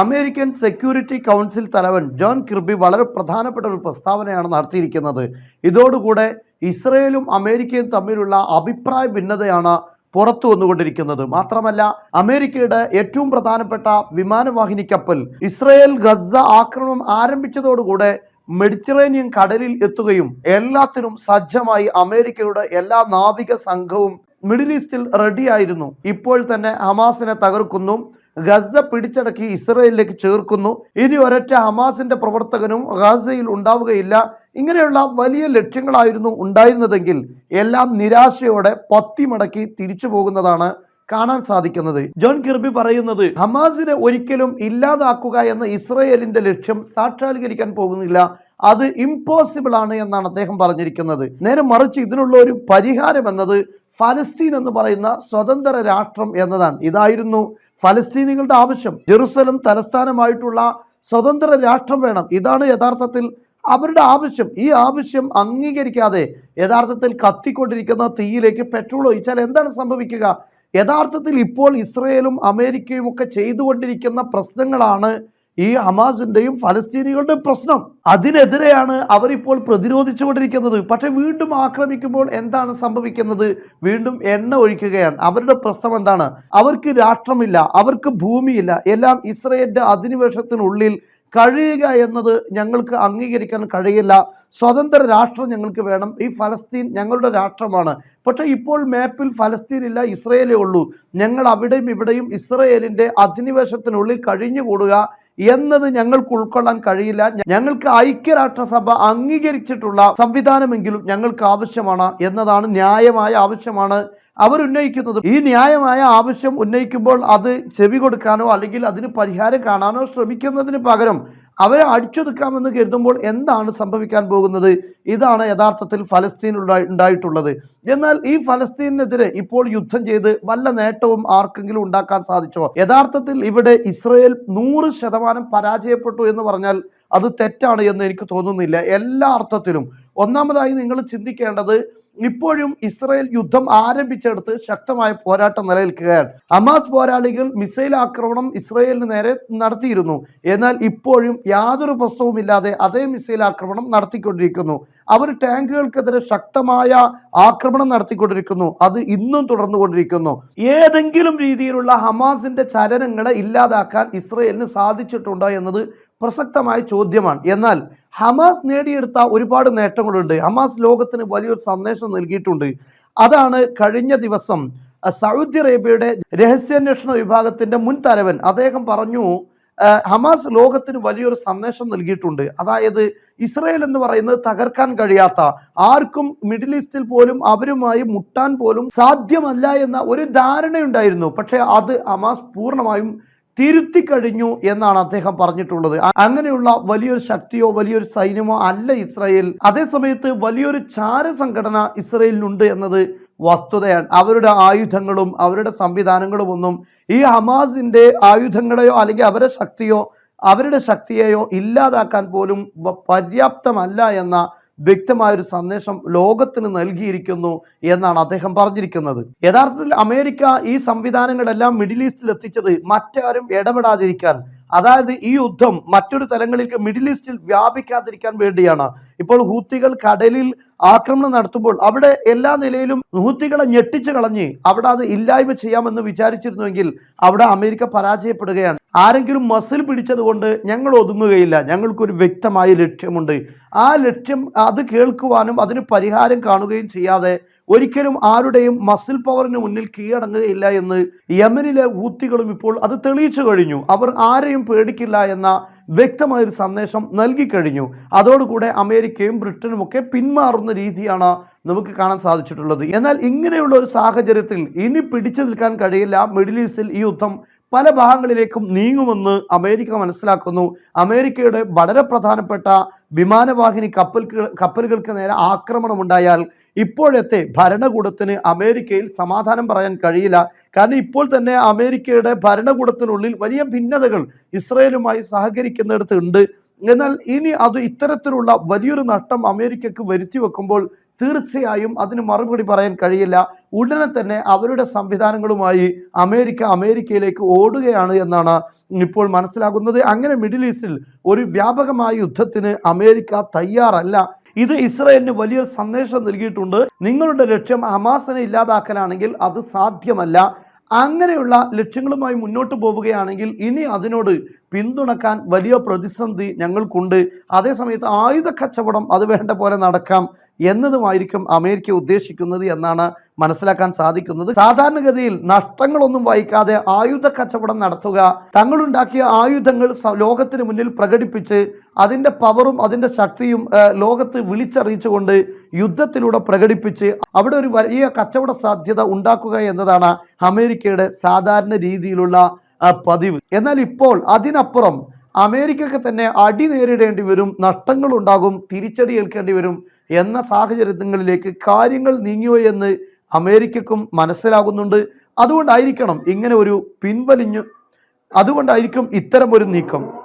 American security council തലവൻ John Kirby വളരെ പ്രധാനപ്പെട്ട ഒരു പ്രസ്താവനയാണ് നടത്തിയിരിക്കുന്നത്. ഇതോടുകൂടെ ഇസ്രയേലും അമേരിക്കയും തമ്മിലുള്ള അഭിപ്രായ ഭിന്നതയാണ് പുറത്തു വന്നുകൊണ്ടിരിക്കുന്നത്. മാത്രമല്ല അമേരിക്കയുടെ ഏറ്റവും പ്രധാനപ്പെട്ട വിമാനവാഹിനി കപ്പൽ ഇസ്രയേൽ ഗസ ആക്രമണം ആരംഭിച്ചതോടുകൂടെ മെഡിറ്ററേനിയൻ കടലിൽ എത്തുകയും എല്ലാത്തിനും സജ്ജമായി അമേരിക്കയുടെ എല്ലാ നാവിക സംഘവും മിഡിൽ ഈസ്റ്റിൽ റെഡിയായിരുന്നു. ഇപ്പോൾ തന്നെ ഹമാസിനെ തകർക്കുന്നു. ഗസ പിടിച്ചടക്കി ഇസ്രയേലിലേക്ക് ചേർക്കുന്നു. ഇനി ഒരൊറ്റ ഹമാസിന്റെ പ്രവർത്തകനും ഗസയിൽ ഉണ്ടാവുകയില്ല. ഇങ്ങനെയുള്ള വലിയ ലക്ഷ്യങ്ങളായിരുന്നു ഉണ്ടായിരുന്നതെങ്കിൽ എല്ലാം നിരാശയോടെ പത്തിമടക്കി തിരിച്ചു പോകുന്നതാണ് കാണാൻ സാധിക്കുന്നത്. ജോൺ കിർബി പറയുന്നത് ഹമാസിനെ ഒരിക്കലും ഇല്ലാതാക്കുക എന്ന ഇസ്രയേലിന്റെ ലക്ഷ്യം സാക്ഷാത്കരിക്കാൻ പോകുന്നില്ല. അത് ഇമ്പോസിബിൾ ആണ് എന്നാണ് അദ്ദേഹം പറഞ്ഞിരിക്കുന്നത്. നേരെ മറിച്ച് ഇതിനുള്ള ഒരു പരിഹാരം എന്നത് ഫലസ്തീൻ എന്ന് പറയുന്ന സ്വതന്ത്ര രാഷ്ട്രം എന്നതാണ്. ഇതായിരുന്നു ഫലസ്തീനികളുടെ ആവശ്യം. ജെറുസലം തലസ്ഥാനമായിട്ടുള്ള സ്വതന്ത്ര രാഷ്ട്രം വേണം. ഇതാണ് യഥാർത്ഥത്തിൽ അവരുടെ ആവശ്യം. ഈ ആവശ്യം അംഗീകരിക്കാതെ യഥാർത്ഥത്തിൽ കത്തിക്കൊണ്ടിരിക്കുന്ന തീയിലേക്ക് പെട്രോൾ ഒഴിച്ചാൽ എന്താണ് സംഭവിക്കുക? യഥാർത്ഥത്തിൽ ഇപ്പോൾ ഇസ്രയേലും അമേരിക്കയും ഒക്കെ ചെയ്തുകൊണ്ടിരിക്കുന്ന പ്രശ്നങ്ങളാണ് ഈ ഹമാസിന്റെയും ഫലസ്തീനികളുടെയും പ്രശ്നം. അതിനെതിരെയാണ് അവരിപ്പോൾ പ്രതിരോധിച്ചുകൊണ്ടിരിക്കുന്നത്. പക്ഷെ വീണ്ടും ആക്രമിക്കുമ്പോൾ എന്താണ് സംഭവിക്കുന്നത്? വീണ്ടും എണ്ണ ഒഴിക്കുകയാണ്. അവരുടെ പ്രശ്നം എന്താണ്? അവർക്ക് രാഷ്ട്രമില്ല അവർക്ക് ഭൂമിയില്ല. എല്ലാം ഇസ്രയേലിന്റെ അധിനിവേശത്തിനുള്ളിൽ കഴിയുക എന്നത് ഞങ്ങൾക്ക് അംഗീകരിക്കാൻ കഴിയില്ല. സ്വതന്ത്ര രാഷ്ട്രം ഞങ്ങൾക്ക് വേണം. ഈ ഫലസ്തീൻ ഞങ്ങളുടെ രാഷ്ട്രമാണ്. പക്ഷേ ഇപ്പോൾ മാപ്പിൽ ഫലസ്തീൻ ഇല്ല ഇസ്രയേലേ ഉള്ളൂ. ഞങ്ങൾ അവിടെയും ഇവിടെയും ഇസ്രയേലിന്റെ അധിനിവേശത്തിനുള്ളിൽ കഴിഞ്ഞുകൂടുക എന്നത് ഞങ്ങൾക്ക് ഉൾക്കൊള്ളാൻ കഴിയില്ല. ഞങ്ങൾക്ക് ഐക്യരാഷ്ട്രസഭ അംഗീകരിച്ചിട്ടുള്ള സംവിധാനമെങ്കിലും ഞങ്ങൾക്ക് ആവശ്യമാണ് എന്നതാണ് ന്യായമായ ആവശ്യമാണ് അവർ ഉന്നയിക്കുന്നത് ഈ ന്യായമായ ആവശ്യം ഉന്നയിക്കുമ്പോൾ അത് ചെവി കൊടുക്കാനോ അല്ലെങ്കിൽ അതിന് പരിഹാരം കാണാനോ ശ്രമിക്കുന്നതിന് പകരം അവരെ അടിച്ചൊതുക്കാമെന്ന് കരുതുമ്പോൾ എന്താണ് സംഭവിക്കാൻ പോകുന്നത്? ഇതാണ് യഥാർത്ഥത്തിൽ ഫലസ്തീൻ ഉണ്ടായിട്ടുള്ളത്. എന്നാൽ ഈ ഫലസ്തീനെതിരെ ഇപ്പോൾ യുദ്ധം ചെയ്ത് വല്ല നേട്ടവും ആർക്കെങ്കിലും ഉണ്ടാക്കാൻ സാധിച്ചോ? യഥാർത്ഥത്തിൽ ഇവിടെ ഇസ്രയേൽ നൂറ് ശതമാനം പരാജയപ്പെട്ടു എന്ന് പറഞ്ഞാൽ അത് തെറ്റാണ് എന്ന് എനിക്ക് തോന്നുന്നില്ല. എല്ലാ അർത്ഥത്തിലും. ഒന്നാമതായി നിങ്ങൾ ചിന്തിക്കേണ്ടത് ഇപ്പോഴും ഇസ്രായേൽ യുദ്ധം ആരംഭിച്ചെടുത്ത് ശക്തമായ പോരാട്ടം നിലനിൽക്കുകയാണ്. ഹമാസ് പോരാളികൾ മിസൈൽ ആക്രമണം ഇസ്രയേലിന് നേരെ നടത്തിയിരുന്നു. എന്നാൽ ഇപ്പോഴും യാതൊരു പ്രശ്നവുമില്ലാതെ അതേ മിസൈൽ ആക്രമണം നടത്തിക്കൊണ്ടിരിക്കുന്നു. അവർ ടാങ്കുകൾക്കെതിരെ ശക്തമായ ആക്രമണം നടത്തിക്കൊണ്ടിരിക്കുന്നു. അത് ഇന്നും തുടർന്നുകൊണ്ടിരിക്കുന്നു. ഏതെങ്കിലും രീതിയിലുള്ള ഹമാസിന്റെ ചലനങ്ങളെ ഇല്ലാതാക്കാൻ ഇസ്രയേലിന് സാധിച്ചിട്ടുണ്ടോ എന്നത് പ്രസക്തമായ ചോദ്യമാണ്. എന്നാൽ ഹമാസ് നേടിയെടുത്ത ഒരുപാട് നേട്ടങ്ങളുണ്ട്. ഹമാസ് ലോകത്തിന് വലിയൊരു സന്ദേശം നൽകിയിട്ടുണ്ട്. അതാണ് കഴിഞ്ഞ ദിവസം സൗദി അറേബ്യയുടെ രഹസ്യാന്വേഷണ വിഭാഗത്തിന്റെ മുൻ തലവൻ അദ്ദേഹം പറഞ്ഞു ഹമാസ് ലോകത്തിന് വലിയൊരു സന്ദേശം നൽകിയിട്ടുണ്ട്. അതായത് ഇസ്രയേൽ എന്ന് പറയുന്നത് തകർക്കാൻ കഴിയാത്ത ആർക്കും മിഡിൽ ഈസ്റ്റിൽ പോലും അവരുമായി മുട്ടാൻ പോലും സാധ്യമല്ല എന്ന ഒരു ധാരണയുണ്ടായിരുന്നു. പക്ഷേ അത് ഹമാസ് പൂർണമായും തിരുത്തി കഴിഞ്ഞു എന്നാണ് അദ്ദേഹം പറഞ്ഞിട്ടുള്ളത്. അങ്ങനെയുള്ള വലിയൊരു ശക്തിയോ വലിയൊരു സൈന്യമോ അല്ല ഇസ്രായേൽ. അതേസമയത്ത് വലിയൊരു ചാര സംഘടന ഇസ്രയേലിനുണ്ട് എന്നത് വസ്തുതയാണ്. അവരുടെ ആയുധങ്ങളും അവരുടെ സംവിധാനങ്ങളും ഒന്നും ഈ ഹമാസിന്റെ ആയുധങ്ങളെയോ അല്ലെങ്കിൽ അവരുടെ ശക്തിയോ അവരുടെ ശക്തിയെയോ ഇല്ലാതാക്കാൻ പോലും പര്യാപ്തമല്ല എന്ന വ്യക്തമായൊരു സന്ദേശം ലോകത്തിന് നൽകിയിരിക്കുന്നു എന്നാണ് അദ്ദേഹം പറഞ്ഞിരിക്കുന്നത്. യഥാർത്ഥത്തിൽ അമേരിക്ക ഈ സംവിധാനങ്ങളെല്ലാം മിഡിൽ ഈസ്റ്റിൽ എത്തിച്ചത് മറ്റാരും ഇടപെടാതിരിക്കാൻ അതായത് ഈ യുദ്ധം മറ്റൊരു തലങ്ങളിലേക്ക് മിഡിൽ ഈസ്റ്റിൽ വ്യാപിക്കാതിരിക്കാൻ വേണ്ടിയാണ്. ഇപ്പോൾ ഹൂത്തികൾ കടലിൽ ആക്രമണം നടത്തുമ്പോൾ അവിടെ എല്ലാ നിലയിലും ഹൂത്തികളെ ഞെട്ടിച്ചു കളഞ്ഞ് അവിടെ അത് ഇല്ലായ്മ ചെയ്യാമെന്ന് വിചാരിച്ചിരുന്നുവെങ്കിൽ അവിടെ അമേരിക്ക പരാജയപ്പെടുകയാണ്. ആരെങ്കിലും മസിൽ പിടിച്ചതുകൊണ്ട് ഞങ്ങൾ ഒതുങ്ങുകയില്ല. ഞങ്ങൾക്കൊരു വ്യക്തമായ ലക്ഷ്യമുണ്ട്. ആ ലക്ഷ്യം അത് കേൾക്കുവാനും അതിന് പരിഹാരം കാണുകയും ചെയ്യാതെ ഒരിക്കലും ആരുടെയും മസിൽ പവറിന് മുന്നിൽ കീഴടങ്ങുകയില്ല എന്ന് യമനിലെ ഊത്തികളും ഇപ്പോൾ അത് തെളിയിച്ചു കഴിഞ്ഞു. അവർ ആരെയും പേടിക്കില്ല എന്ന വ്യക്തമായൊരു സന്ദേശം നൽകിക്കഴിഞ്ഞു അതോടുകൂടെ അമേരിക്കയും ബ്രിട്ടനും ഒക്കെ പിന്മാറുന്ന രീതിയാണ് നമുക്ക് കാണാൻ സാധിച്ചിട്ടുള്ളത്. എന്നാൽ ഇങ്ങനെയുള്ള ഒരു സാഹചര്യത്തിൽ ഇനി പിടിച്ചു നിൽക്കാൻ കഴിയില്ല. മിഡിൽ ഈസ്റ്റിൽ ഈ യുദ്ധം പല ഭാഗങ്ങളിലേക്കും നീങ്ങുമെന്ന് അമേരിക്ക മനസ്സിലാക്കുന്നു. അമേരിക്കയുടെ വളരെ പ്രധാനപ്പെട്ട വിമാനവാഹിനി കപ്പൽ കപ്പലുകൾക്ക് നേരെ ആക്രമണം ഉണ്ടായാൽ ഇപ്പോഴത്തെ ഭരണകൂടത്തിന് അമേരിക്കയിൽ സമാധാനം പറയാൻ കഴിയില്ല. കാരണം ഇപ്പോൾ തന്നെ അമേരിക്കയുടെ ഭരണകൂടത്തിനുള്ളിൽ വലിയ ഭിന്നതകൾ ഇസ്രയേലുമായി സഹകരിക്കുന്നിടത്ത് ഉണ്ട്. എന്നാൽ ഇനി അത് ഇത്തരത്തിലുള്ള വലിയൊരു നഷ്ടം അമേരിക്കക്ക് വരുത്തി വെക്കുമ്പോൾ തീർച്ചയായും അതിന് മറുപടി പറയാൻ കഴിയില്ല. ഉടനെ തന്നെ അവരുടെ സംവിധാനങ്ങളുമായി അമേരിക്ക അമേരിക്കയിലേക്ക് ഓടുകയാണ് എന്നാണ് ഇപ്പോൾ മനസ്സിലാകുന്നത്. അങ്ങനെ മിഡിൽ ഈസ്റ്റിൽ ഒരു വ്യാപകമായ യുദ്ധത്തിന് അമേരിക്ക തയ്യാറല്ല. ഇത് ഇസ്രയേലിന് വലിയൊരു സന്ദേശം നൽകിയിട്ടുണ്ട്. നിങ്ങളുടെ ലക്ഷ്യം ഹമാസിനെ ഇല്ലാതാക്കലാണെങ്കിൽ അത് സാധ്യമല്ല. അങ്ങനെയുള്ള ലക്ഷ്യങ്ങളുമായി മുന്നോട്ട് പോവുകയാണെങ്കിൽ ഇനി അതിനോട് പിന്തുണക്കാൻ വലിയ പ്രതിസന്ധി ഞങ്ങൾക്കുണ്ട്. അതേസമയത്ത് ആയുധ കച്ചവടം അത് വേണ്ട പോലെ നടക്കാം. എന്നതുമായിരിക്കും അമേരിക്ക ഉദ്ദേശിക്കുന്നത് എന്നാണ് മനസ്സിലാക്കാൻ സാധിക്കുന്നത്. സാധാരണഗതിയിൽ നഷ്ടങ്ങളൊന്നും വഹിക്കാതെ ആയുധ കച്ചവടം നടത്തുക തങ്ങളുണ്ടാക്കിയ ആയുധങ്ങൾ ലോകത്തിന് മുന്നിൽ പ്രകടിപ്പിച്ച് അതിന്റെ പവറും അതിന്റെ ശക്തിയും ലോകത്ത് വിളിച്ചറിയിച്ചുകൊണ്ട് യുദ്ധത്തിലൂടെ പ്രകടിപ്പിച്ച് അവിടെ ഒരു വലിയ കച്ചവട സാധ്യത ഉണ്ടാക്കുക എന്നതാണ് അമേരിക്കയുടെ സാധാരണ രീതിയിലുള്ള പതിവ്. എന്നാൽ ഇപ്പോൾ അതിനപ്പുറം അമേരിക്കയ്ക്ക് തന്നെ അടി നേരിടേണ്ടി വരും നഷ്ടങ്ങളുണ്ടാകും തിരിച്ചടി ഏൽക്കേണ്ടി വരും എന്ന സാഹചര്യങ്ങളിലേക്ക് കാര്യങ്ങൾ നീങ്ങിയോ എന്ന് അമേരിക്കക്കും മനസ്സിലാകുന്നുണ്ട്. അതുകൊണ്ടായിരിക്കണം ഇങ്ങനെ ഒരു പിൻവലിഞ്ഞു അതുകൊണ്ടായിരിക്കും ഇത്തരം ഒരു നീക്കം.